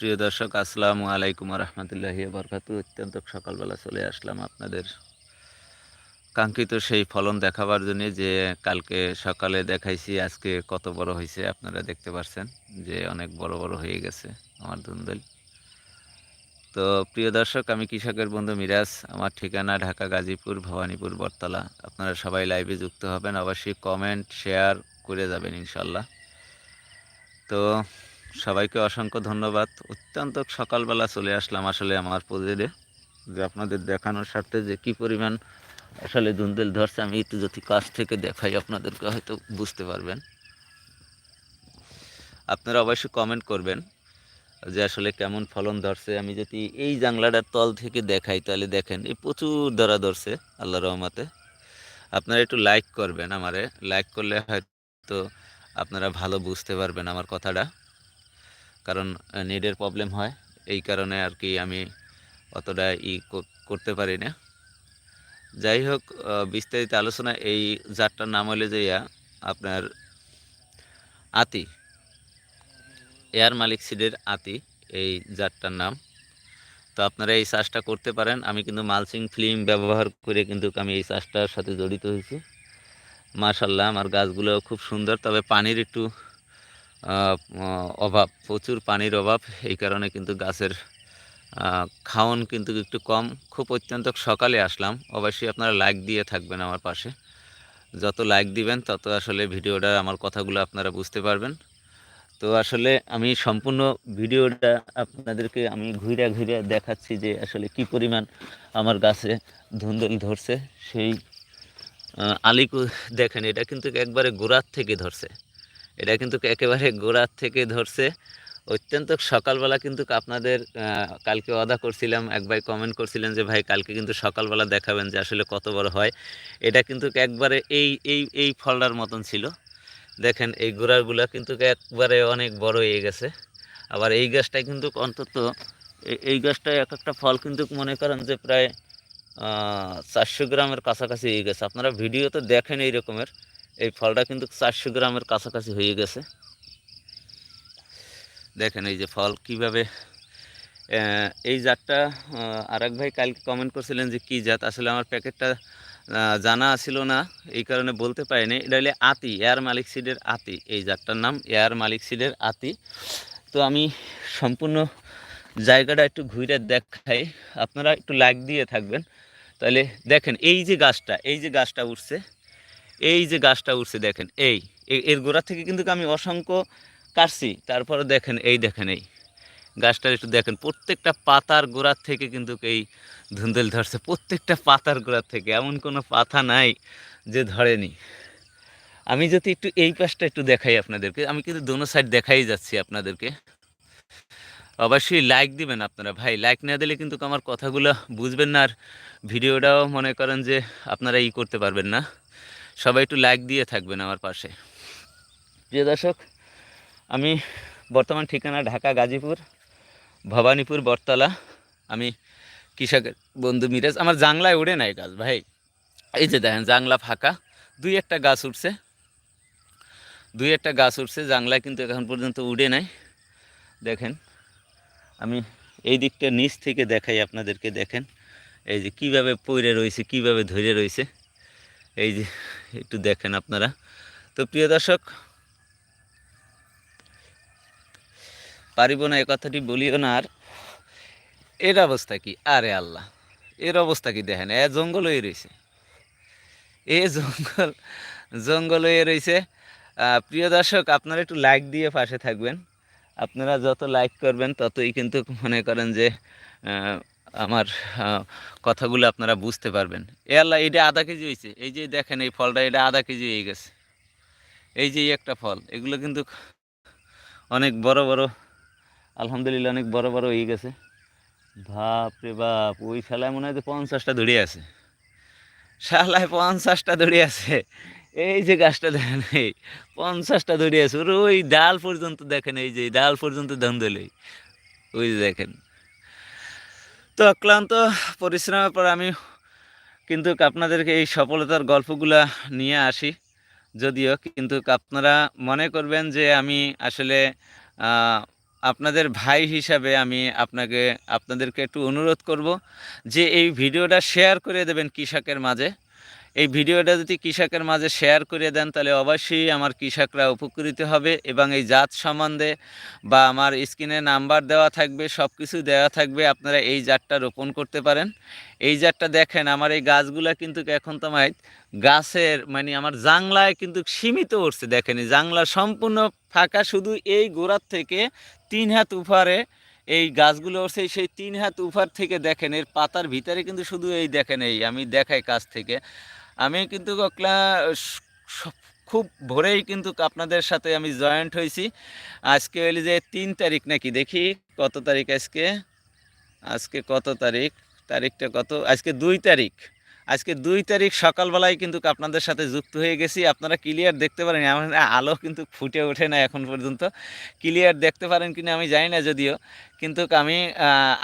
প্রিয় দর্শক, আসসালামু আলাইকুম রহমতুল্লাহি বরকাত অত্যন্ত সকালবেলা চলে আসলাম আপনাদের কাঙ্ক্ষিত সেই ফলন দেখাবার জন্য যে কালকে সকালে দেখাইছি, আজকে কত বড় হয়েছে আপনারা দেখতে পাচ্ছেন যে অনেক বড় বড় হয়ে গেছে আমার ধুন্দল। তো প্রিয় দর্শক, আমি কৃষকের বন্ধু মিরাজ, আমার ঠিকানা ঢাকা, গাজীপুর, ভবানীপুর, বটতলা। আপনারা সবাই লাইভে যুক্ত হবেন, অবশ্যই কমেন্ট, শেয়ার করে যাবেন ইনশাল্লাহ। তো সবাইকে অসংখ্য ধন্যবাদ। অত্যন্ত সকালবেলা চলে আসলাম আসলে আমার প্রজেক্টে যে আপনাদের দেখানোর স্বার্থে যে কি পরিমাণ আসলে ধুন্দুল ধরছে, আমি একটু যদি কাছ থেকে দেখাই, আপনাদেরকে হয়তো বুঝতে পারবেন। আপনারা অবশ্যই কমেন্ট করবেন যে আসলে কেমন ফলন ধরছে। আমি যদি এই জাংলাটার তল থেকে দেখাই, তাহলে দেখেন এই প্রচুর ধরা ধরছে আল্লাহ রহমাতে। আপনারা একটু লাইক করবেন আমারে। লাইক করলে হয়তো আপনারা ভালো বুঝতে পারবেন আমার কথাটা। কারণ নেটের প্রবলেম হয়। এই কারণে আর কি আমি অতটা ই করতে পারি না। যাই হোক বিস্তারিত আলোচনা, এই জাতটার নাম হলে যে আপনার আতি। এয়ার মালিক সিডের আতি, এই জাতটার নাম। তো আপনারা এই চাষটা করতে পারেন। আমি কিন্তু মালচিং ফিল্ম ব্যবহার করে কিন্তু আমি এই চাষটার সাথে জড়িত হয়েছি। মাশাল্লাহ আমার গাছগুলো খুব সুন্দর। তবে পানির একটু অভাব, প্রচুর পানির অভাব, এই কারণে কিন্তু গাছের খাওন কিন্তু একটু কম। খুব অত্যন্ত সকালে আসলাম। অবশ্যই আপনারা লাইক দিয়ে থাকবেন আমার পাশে। যত লাইক দিবেন, তত আসলে ভিডিওটা, আমার কথাগুলো আপনারা বুঝতে পারবেন। তো আসলে আমি সম্পূর্ণ ভিডিওটা আপনাদেরকে আমি ঘুরে ঘুরে দেখাচ্ছি যে আসলে কি পরিমাণ আমার গাছে ধুন্দল ধরছে। সেই আলিকু দেখেন, এটা কিন্তু একবারে গোড়ার থেকে ধরছে। এটা কিন্তু একেবারে গোড়ার থেকে ধরছে। অত্যন্ত সকালবেলা কিন্তু আপনাদের কালকে অদা করছিলাম এক ভাই কমেন্ট করছিলেন যে, ভাই, কালকে কিন্তু সকালবেলা দেখাবেন যে আসলে কত বড় হয়। এটা কিন্তু একবারে এই এই এই ফলটার মতন ছিল। দেখেন, এই গোড়াগুলো কিন্তু একবারে অনেক বড় হয়ে গেছে। আবার এই গাছটায় কিন্তু অন্তত এই গাছটায় এক একটা ফল কিন্তু মনে করেন যে প্রায় চারশো গ্রামের কাছাকাছি হয়ে গেছে। আপনারা ভিডিও তো দেখেন এই রকমের। এই ফলটা কিন্তু চারশো গ্রামের কাছাকাছি হয়ে গেছে। দেখেন এই যে ফল কীভাবে এই জাতটা আর এক ভাই কালকে কমেন্ট করছিলেন যে কী জাত? আসলে আমার প্যাকেটটা জানা ছিল না, এই কারণে বলতে পারিনি। এটা হলে আতি, এয়ার মালিক সিডের আতি, এই জাতটার নাম, এয়ার মালিক সিডের আতি। তো আমি সম্পূর্ণ জায়গাটা একটু ঘুরে দেখাই। আপনারা একটু লাইক দিয়ে থাকবেন। তাহলে দেখেন, এই যে গাছটা, এই যে গাছটা উঠছে এই যে গাছটা উঠছে দেখেন, এই এর গোড়া থেকে কিন্তু আমি অসংখ্য কাটছি, তারপরে দেখেন, এই দেখেন, এই গাছটা একটু দেখেন, প্রত্যেকটা পাতার গোড়ার থেকে কিন্তু এই ধুন্দল ধরছে, প্রত্যেকটা পাতার গোড়ার থেকে, এমন কোনো পাতা নাই যে ধরেনি। আমি যদি একটু এই পাশটা একটু দেখাই আপনাদেরকে, আমি কিন্তু দোনো সাইড দেখাই যাচ্ছি আপনাদেরকে। অবশ্যই লাইক দিবেন আপনারা, ভাই লাইক না দিলে কিন্তু আমার কথাগুলো বুঝবেন না, আর ভিডিওটাও মনে করেন যে আপনারা ই করতে পারবেন না। সবাই একটু লাইক দিয়ে থাকবেন আমার পাশে। প্রিয় দর্শক, আমি বর্তমান ঠিকানা ঢাকা গাজীপুর, ভবানীপুর, বটতলা। আমি কৃষকের বন্ধু মিরাজ। আমার জাংলায় উড়ে নাই গাছ ভাই। এই যে দেখেন জাংলা ফাঁকা। দুই একটা গাছ উঠছে। দুই একটা গাছ উঠছে জাংলায় কিন্তু এখন পর্যন্ত উড়ে নাই। দেখেন, আমি এই দিকটা নিচ থেকে দেখাই আপনাদেরকে, দেখেন। এই যে কীভাবে পইরে রয়েছে, কীভাবে ধরে রয়েছে। এই যে, একটু দেখেন আপনারা। তো প্রিয় দর্শক, পারিব না এ কথাটি বলিও না আর। এর অবস্থা কি? আরে আল্লাহ, এর অবস্থা কি দেখেন? এ জঙ্গল হয়ে রয়েছে। এ জঙ্গল জঙ্গল হয়ে রয়েছে প্রিয় দর্শক, আপনারা একটু লাইক দিয়ে পাশে থাকবেন। আপনারা যত লাইক করবেন, ততই কিন্তু মনে করেন যে আমার কথাগুলো আপনারা বুঝতে পারবেন। এ আল্লাহ, এটা আধা কেজি হয়েছে এই যে দেখেন, এই ফলটা, এটা আধা কেজি হয়ে গেছে। এই যে একটা ফল, এগুলো কিন্তু অনেক বড় বড়, আলহামদুলিল্লাহ অনেক বড় বড় হয়ে গেছে। বাপ রে বাপ, ওই শালায় মনে হয় যে পঞ্চাশটা ধরে আছে। শালায় পঞ্চাশটা ধরে আছে। এই যে গাছটা দেখেন, এই পঞ্চাশটা ধরে আছে। ওর ওই ডাল পর্যন্ত দেখেন, এই যে ডাল পর্যন্ত ধন্দলে। ওই যে দেখেন। তো অক্লান্ত পরিশ্রমের পর আমি কিন্তু আপনাদেরকে এই সফলতার গল্পগুলা নিয়ে আসি। যদিও কিন্তু আপনারা মনে করবেন যে আমি আসলে আপনাদের ভাই হিসাবে আমি আপনাকে, আপনাদেরকে একটু অনুরোধ করব যে এই ভিডিওটা শেয়ার করে দেবেন কৃষকের মাঝে। এই ভিডিওটা যদি কৃষকের মাঝে শেয়ার করে দেন, তাহলে অবশ্যই আমার কৃষকরা উপকৃত হবে এবং এই জাত সম্বন্ধে বা আমার স্ক্রিনে নাম্বার দেওয়া থাকবে সব কিছু দেওয়া থাকবে, আপনারা এই জাতটা রোপণ করতে পারেন। এই জাতটা দেখেন, আমার এই গাছগুলো কিন্তু এখন তোমায় গাছের মানে আমার জাংলায় কিন্তু সীমিত উঠছে, দেখেন জাংলা সম্পূর্ণ ফাঁকা, শুধু এই গোড়ার থেকে তিন হাত উফারে এই গাছগুলো উঠছে, সেই তিন হাত উফার থেকে দেখেন, এর পাতার ভিতরে কিন্তু শুধু এই দেখেন, এই আমি দেখাই কাছ থেকে। আমি কিন্তু ককলা খুব ভোরেই কিন্তু আপনাদের সাথে আমি জয়েন্ট হয়েছি আজকে হইলি যে তিন তারিখ নাকি? দেখি কত তারিখ আজকে? আজকে কত তারিখ? তারিখটা কত? আজকে দুই তারিখ। আজকে দুই তারিখ সকালবেলায় কিন্তু আপনাদের সাথে যুক্ত হয়ে গেছি। আপনারা ক্লিয়ার দেখতে পারেন, আমার আলো কিন্তু ফুটে ওঠে না এখন পর্যন্ত। ক্লিয়ার দেখতে পারেন কিনা আমি জানি না যদিও। কিন্তু আমি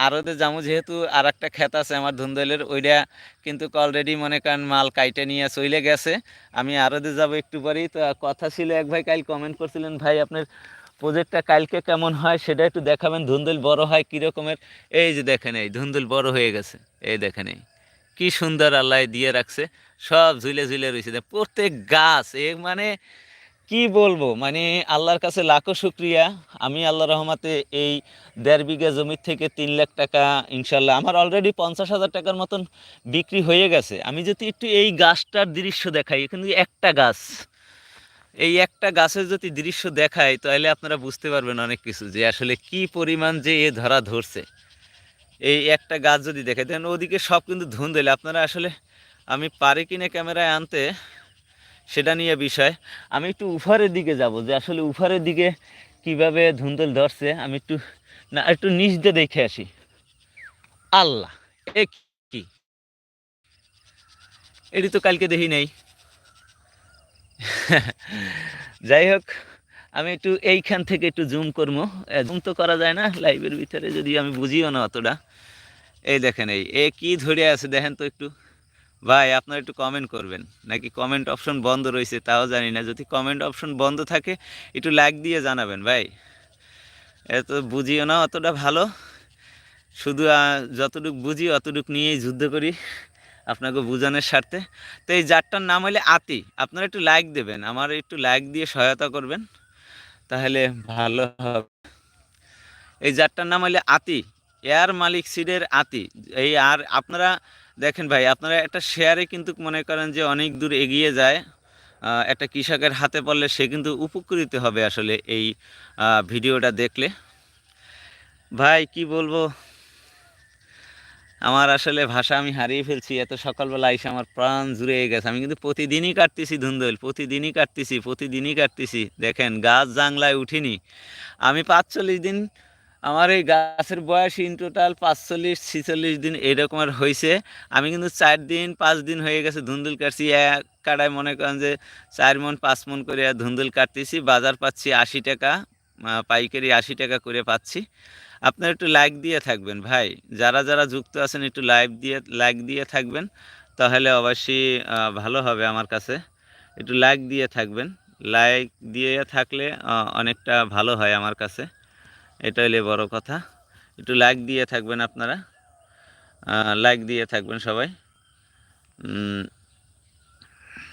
আরতে যাব যেহেতু আর একটা ক্ষেত আছে আমার ধুন্দলের ওইটা কিন্তু অলরেডি মনে করেন মাল কাইটে নিয়ে চলে গেছে। আমি আরতে যাব একটু পরেই। তো কথা ছিল, এক ভাই কাল কমেন্ট করছিলেন, ভাই, আপনার প্রজেক্টটা কালকে কেমন হয়? সেটা একটু দেখাবেন, ধুন্দুল বড় হয় কীরকমের? এই যে দেখেন, এই ধুন্দুল বড় হয়ে গেছে। এই দেখেন, এই। কি সুন্দর আল্লাহ দিয়ে রাখছে। সব ঝুলে ঝুলে রয়েছে প্রত্যেক গাছ, এ মানে কি বলব? মানে আল্লাহর কাছে লাখো শুক্রিয়া। আমি আল্লাহ রহমাতে এই দেড় বিঘা জমির থেকে তিন লাখ টাকা ইনশাল্লাহ, আমার অলরেডি পঞ্চাশ হাজার টাকার মতন বিক্রি হয়ে গেছে। আমি যদি একটু এই গাছটার দৃশ্য দেখাই কিন্তু একটা গাছ, এই একটা গাছের যদি দৃশ্য দেখায় তাহলে আপনারা বুঝতে পারবেন অনেক কিছু যে আসলে কি পরিমাণ যে এ ধরা ধরছে। এই একটা গাছ যদি দেখে দেন ওদিকে সব কিন্তু ধুন্দলে। আপনারা আসলে আমি পারি কিনে ক্যামেরায় আনতে, সেটা নিয়ে বিষয়। আমি একটু উফারের দিকে যাব যে আসলে উফারের দিকে কীভাবে ধুন্দল ধরছে, আমি একটু, না, একটু নিচ দিয়ে দেখে আসি। আল্লাহ, এ কি? এটি তো কালকে দেখি নেই। যাই হোক আমি একটু এইখান থেকে একটু জুম করব। জুম তো করা যায় না লাইভের ভিতরে যদি আমি বুঝিও না অতটা। এই দেখেন এই, এ কি ধরে আছে দেখেন তো একটু। ভাই, আপনারা একটু কমেন্ট করবেন, নাকি কমেন্ট অপশন বন্ধ রয়েছে তাও জানি না। যদি কমেন্ট অপশন বন্ধ থাকে, একটু লাইক দিয়ে জানাবেন ভাই। এত বুঝিও না অতটা ভালো। শুধু যতটুকু বুঝি অতটুকু নিয়েই যুদ্ধ করি আপনাকে বোঝানোর স্বার্থে। তো এই জাতটার নাম হলে আতি। আপনারা একটু লাইক দেবেন, আমার একটু লাইক দিয়ে সহায়তা করবেন। তাহলে ভালো হবে। এই জাতটার নাম হলে আতি। এয়ার মালিক সিডের আতি। এই আর আপনারা দেখেন ভাই, আপনারা একটা শেয়ারে কিন্তু মনে করেন যে অনেক দূর এগিয়ে যায়। একটা কৃষকের হাতে পড়লে সে কিন্তু উপকৃত হবে আসলে এই ভিডিওটা দেখলে। ভাই, কি বলব? আমার আসলে ভাষা আমি হারিয়ে ফেলছি, এত সকালবেলা এসে আমার প্রাণ জুড়ে গেছে। আমি কিন্তু প্রতিদিনই কাটতেছি ধুন্দল, প্রতিদিনই কাটতেছি প্রতিদিনই কাটতেছি। দেখেন, গাছ জাংলায় উঠিনি। আমি পাঁচচল্লিশ দিন, আমার এই গাছের বয়স ইন টোটাল পাঁচচল্লিশ, ছিচল্লিশ দিন এরকমের হয়েছে আমি কিন্তু চার দিন, পাঁচ দিন হয়ে গেছে ধুন্দুল কাটছি। এক কাটায় মনে করেন যে চার মন, পাঁচ মন করে ধুন্দুল কাটতেছি। বাজার পাচ্ছি আশি টাকা পাইকারি আশি টাকা করে পাচ্ছি। আপনারা একটু লাইক দিয়ে থাকবেন ভাই। যারা যারা যুক্ত আছেন, একটু লাইভ দিয়ে লাইক দিয়ে থাকবেন, তাহলে অবশ্যই ভালো হবে আমার কাছে। একটু লাইক দিয়ে থাকবেন। লাইক দিয়ে থাকলে অনেকটা ভালো হয় আমার কাছে। এটা হলে বড় কথা। একটু লাইক দিয়ে থাকবেন আপনারা। লাইক দিয়ে থাকবেন সবাই।